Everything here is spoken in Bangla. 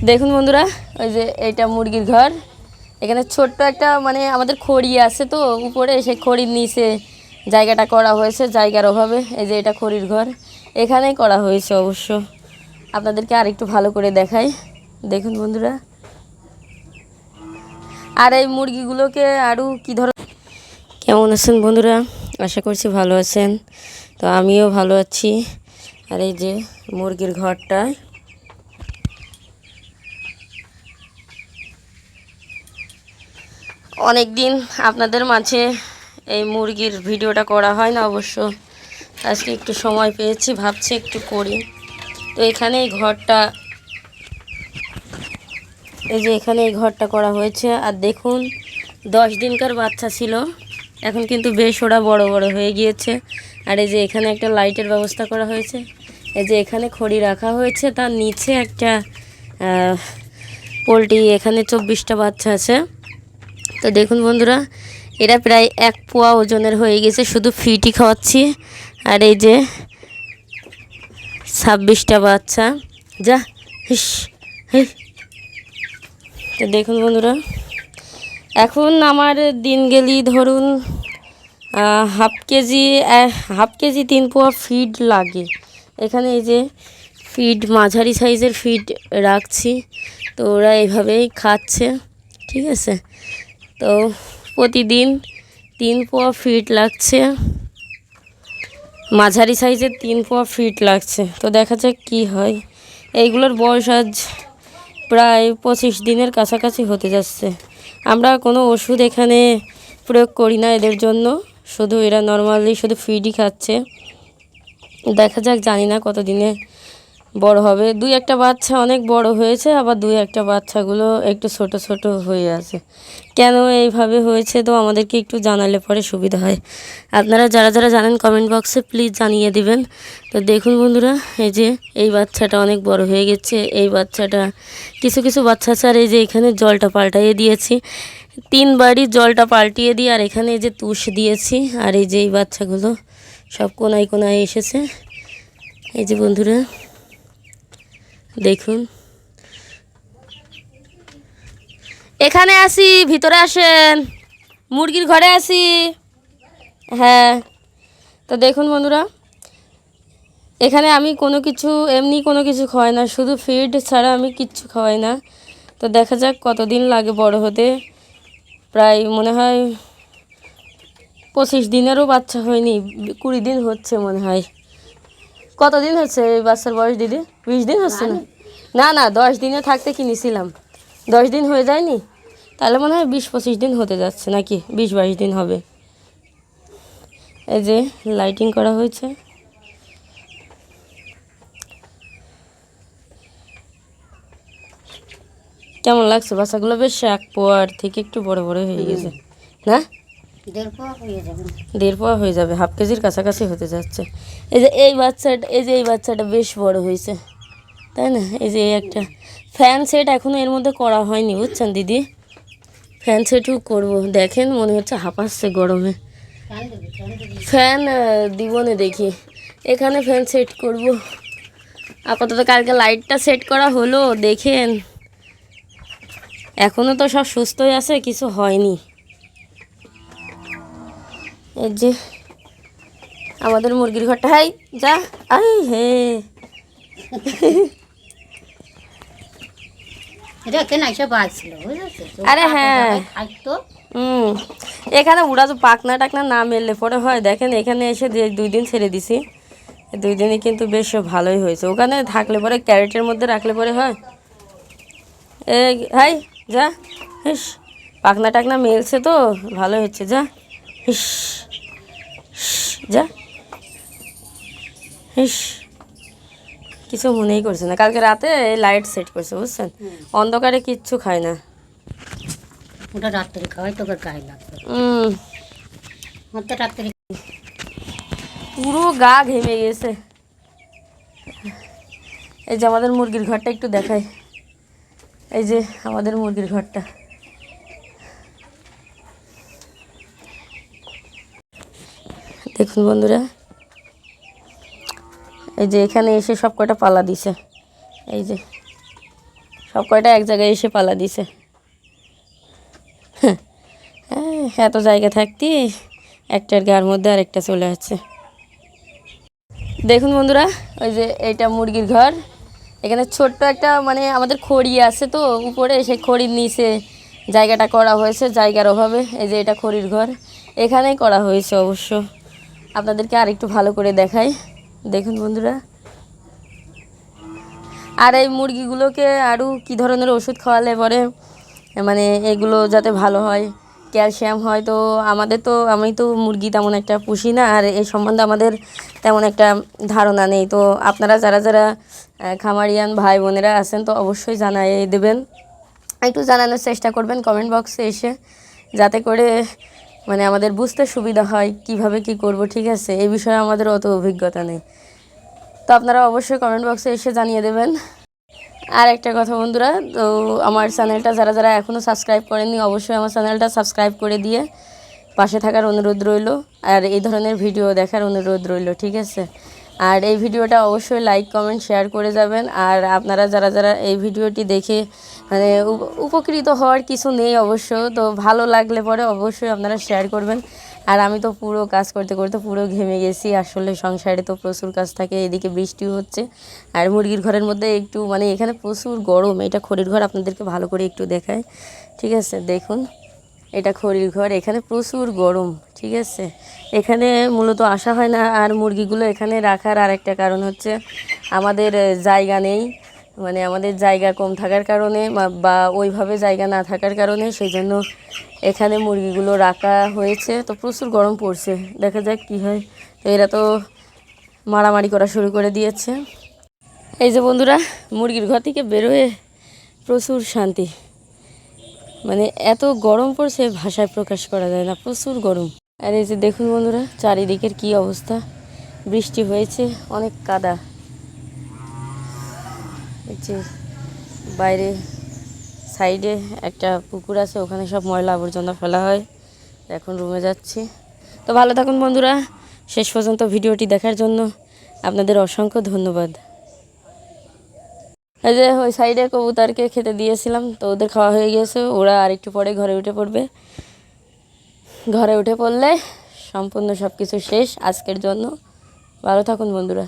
দেখুন বন্ধুরা, ওই যে এইটা মুরগির ঘর। এখানে ছোট্ট একটা মানে আমাদের খড়ি আছে তো উপরে, সেই খড়ির নিচে জায়গাটা করা হয়েছে, জায়গার অভাবে। এই যে এটা খড়ির ঘর, এখানেই করা হয়েছে অবশ্য। আপনাদেরকে আর একটু ভালো করে দেখাই। দেখুন বন্ধুরা। আর এই মুরগিগুলোকে আরও কী ধর, কেমন আছেন বন্ধুরা? আশা করছি ভালো আছেন। তো আমিও ভালো আছি। আর এই যে মুরগির ঘরটা অনেক দিন আপনাদের মাঝে এই মুরগির ভিডিওটা করা হয় না অবশ্য। আজকে একটু সময় পেয়েছি, ভাবছি একটু করি। তো এখানে এই ঘরটা, এই যে এখানে এই ঘরটা করা হয়েছে। আর দেখুন, দশ দিনকার বাচ্চা ছিল। এখন কিন্তু বেশ ওরা বড় বড় হয়ে গিয়েছে। আর এই যে এখানে একটা লাইটের ব্যবস্থা করা হয়েছে। এই যে এখানে খড়ি রাখা হয়েছে। তার নিচে একটা পোলট্রি, এখানে চব্বিশটা বাচ্চা আছে। তো দেখুন বন্ধুরা, এরা প্রায় এক পোয়া ওজনের হয়ে গেছে, শুধু ফিটি খাওয়াচ্ছি। আর এই যে ছাব্বিশটা বাচ্চা, যা, হিস হিস তো দেখুন বন্ধুরা, এখন আমার দিন গেলি ধরুন হাফ কেজি হাফ কেজি তিন পোয়া ফিড লাগে। এখানে এই যে ফিড, মাঝারি সাইজের ফিড রাখছি, তো ওরা এভাবেই খাচ্ছে, ঠিক আছে? তো প্রতিদিন তিন পোয়া ফিট লাগছে। মাঝারি সাইজের তিন পোয়া ফিট লাগছে। তো দেখা যাক কী হয়। এইগুলোর বয়স আজ প্রায় পঁচিশ দিনের কাছাকাছি হতে যাচ্ছে। আমরা কোনো ওষুধ এখানে প্রয়োগ করি না এদের জন্য। শুধু এরা নর্মালি শুধু ফিডই খাচ্ছে। দেখা যাক, জানি না কতদিনে বড় হবে। দুই একটা বাচ্চা অনেক বড় হয়েছে, আবার দুই একটা বাচ্চাগুলো একটু ছোট ছোট হয়ে আছে। কেন এইভাবে হয়েছে তো আমাদেরকে একটু জানালে পরে সুবিধা হয়। আপনারা যারা যারা জানেন কমেন্ট বক্সে প্লিজ জানিয়ে দিবেন। তো দেখুন বন্ধুরা, এই যে এই বাচ্চাটা অনেক বড় হয়ে গেছে। এই বাচ্চাটা, কিছু কিছু বাচ্চা আর এই যে এখানে জলটা পাল্টাইয়ে দিয়েছি। তিনবারই জলটা পাল্টিয়ে দিয়ে, আর এখানে এই যে তুষ দিয়েছি, আর এই যে এই বাচ্চাগুলো সব কোনায় কোনায় এসেছে। এই যে বন্ধুরা দেখুন। এখানে আসি, ভিতরে আসেন। মুরগির ঘরে আসি। হ্যাঁ। তো দেখুন বন্ধুরা, এখানে আমি কোনো কিছু, এমনি কোনো কিছু খাওয়াই না। শুধু ফিড ছাড়া আমি কিচ্ছু খাওয়াই না। তো দেখা যাক কতদিন লাগে বড় হতে। প্রায় মনে হয় পঁচিশ দিনেরও বাচ্চা হয়নি, কুড়ি দিন হচ্ছে মনে হয়। কতদিন হচ্ছে এই বাচ্চার বয়স দিদি? বিশ দিন হচ্ছে না? না না, দশ দিনে থাকতে কিনেছিলাম দশ দিন হয়ে যায়নি? তাহলে মনে হয় বিশ পঁচিশ দিন হতে যাচ্ছে নাকি? বিশ বাইশ দিন হবে। এই যে লাইটিং করা হয়েছে। কেমন লাগছে? বাচ্চাগুলো বেশ এক পোয়ার থেকে একটু বড় বড় হয়ে গেছে। না? দেড় হয়ে পোয়া হয়ে যাবে হাফ কেজির কাছাকাছি হতে যাচ্ছে। এই যে এই বাচ্চাটা এই যে এই বাচ্চাটা বেশ বড় হয়েছে তাই না? এই যে এই একটা ফ্যান সেট এখনও এর মধ্যে করা হয়নি বুঝছেন দিদি? ফ্যান সেটও করব। দেখেন মনে হচ্ছে হাঁপাচ্ছে গরমে। ফ্যান দিব না দেখি। এখানে ফ্যান সেট করব। আপাতত কালকে লাইটটা সেট করা হলো দেখেন। এখনও তো সব সুস্থই আছে কিছু হয়নি। এই যে আমাদের মুরগির ঘরটা হাই যা আই হে। আরে হ্যাঁ। এখানে উড়া তো পাকনা টাকনা না মেললে পরে হয়। দেখেন এখানে এসে দুই দিন ছেড়ে দিছি। দুই দিনে কিন্তু বেশ ভালোই হয়েছে। ওখানে থাকলে পরে ক্যারেটের মধ্যে রাখলে পরে হয়। এ হাই যা হিস পাকনা টাকনা মেলছে তো ভালো হচ্ছে যা হিস, যা। হিস কিছু মনেই করছে না। কালকে রাতে লাইট সেট করছে বুঝছেন? অন্ধকারে কিচ্ছু খায় না। ওটা রাত্রে খাওয়াই তোকে গায়ে লাগবে। তো রাত্রে পুরো গা ঘেমে গেছে। এই যে আমাদের মুরগির ঘরটা একটু দেখাই। এই যে আমাদের মুরগির ঘরটা। দেখুন বন্ধুরা। এই যে এখানে এসে সব কয়টা পালা দিছে। এই যে সব কয়টা এক জায়গায় এসে পালা দিছে। হ্যাঁ এত জায়গা থাকতে একটার গার মধ্যে আরেকটা চলে আসছে। দেখুন বন্ধুরা, ওই যে এইটা মুরগির ঘর। এখানে ছোট্ট একটা মানে আমাদের খড়ি আছে তো উপরে, সেই খড়ির নিচে জায়গাটা করা হয়েছে জায়গার অভাবে। এই যে এটা খড়ির ঘর। এখানেই করা হয়েছে অবশ্য। আপনাদেরকে আর একটু ভালো করে দেখাই। দেখুন বন্ধুরা। আর এই মুরগিগুলোকে আরও কী ধরনের ওষুধ খাওয়ালে পরে মানে এগুলো যাতে ভালো হয়, ক্যালসিয়াম হয়, তো আমাদের তো, আমি তো মুরগি তেমন একটা পুষি না, আর এই সম্বন্ধে আমাদের তেমন একটা ধারণা নেই। তো আপনারা যারা যারা খামারিয়ান ভাই বোনেরা আছেন, তো অবশ্যই জানাই দেবেন। একটু জানানোর চেষ্টা করবেন কমেন্ট বক্সে এসে, যাতে করে মানে আমাদের বুঝতে সুবিধা হয় কীভাবে কি করব, ঠিক আছে? এই বিষয়ে আমাদের অত অভিজ্ঞতা নেই। তো আপনারা অবশ্যই কমেন্ট বক্সে এসে জানিয়ে দেবেন। আর একটা কথা বন্ধুরা, তো আমার চ্যানেলটা যারা যারা এখনও সাবস্ক্রাইব করেননি, অবশ্যই আমার চ্যানেলটা সাবস্ক্রাইব করে দিয়ে পাশে থাকার অনুরোধ রইল। আর এই ধরনের ভিডিও দেখার অনুরোধ রইল, ঠিক আছে? আর এই ভিডিওটা অবশ্যই লাইক কমেন্ট শেয়ার করে যাবেন। আর আপনারা যারা যারা এই ভিডিওটি দেখে মানে উপ- উপকৃত হওয়ার কিছু নেই অবশ্য তো ভালো লাগলে পরে অবশ্যই আপনারা শেয়ার করবেন। আর আমি তো পুরো কাজ করতে করতে পুরো ঘেমে গেছি, আসলে সংসারে তো প্রচুর কাজ থাকে, এদিকে বৃষ্টি হচ্ছে। আর মুরগির ঘরের মধ্যে একটু মানে এখানে প্রচুর গরম, এটা খড়ির ঘর আপনাদেরকে ভালো করে একটু দেখায়। ঠিক আছে, দেখুন। এটা খড়ির ঘর, এখানে প্রচুর গরম, ঠিক আছে? এখানে মূলত আসা হয় না, আর মুরগিগুলো এখানে রাখার আরেকটা কারণ হচ্ছে আমাদের জায়গা নেই মানে আমাদের জায়গা কম থাকার কারণে বা- ওইভাবে জায়গা না থাকার কারণে সেই জন্য এখানে মুরগিগুলো রাখা হয়েছে। তো প্রচুর গরম পড়ছে, দেখা যাক কী হয়। তো এরা তো মারামারি করা শুরু করে দিয়েছে। এই যে বন্ধুরা, মুরগির ঘর থেকে বেরোয় প্রচুর শান্তি। মানে এত গরম পড়ছে, ভাষায় প্রকাশ করা যায় না, প্রচুর গরম। আর এই যে দেখুন বন্ধুরা, চারিদিকের কি অবস্থা? বৃষ্টি হয়েছে, অনেক কাদা। যে বাইরে সাইডে একটা পুকুর আছে, ওখানে সব ময়লা আবর্জনা ফেলা হয়। এখন রুমে যাচ্ছি। তো ভালো থাকুন বন্ধুরা, শেষ পর্যন্ত ভিডিওটি দেখার জন্য আপনাদের অসংখ্য ধন্যবাদ। এই যে ওই সাইডে কবুতরকে খেতে দিয়েছিলাম, তো ওদের খাওয়া হয়ে গেছে। ওরা আরেকটু পরে ঘরে উঠে পড়বে। ঘরে উঠে পড়লে সম্পূর্ণ সব কিছু শেষ। আজকের জন্য ভালো থাকুন বন্ধুরা।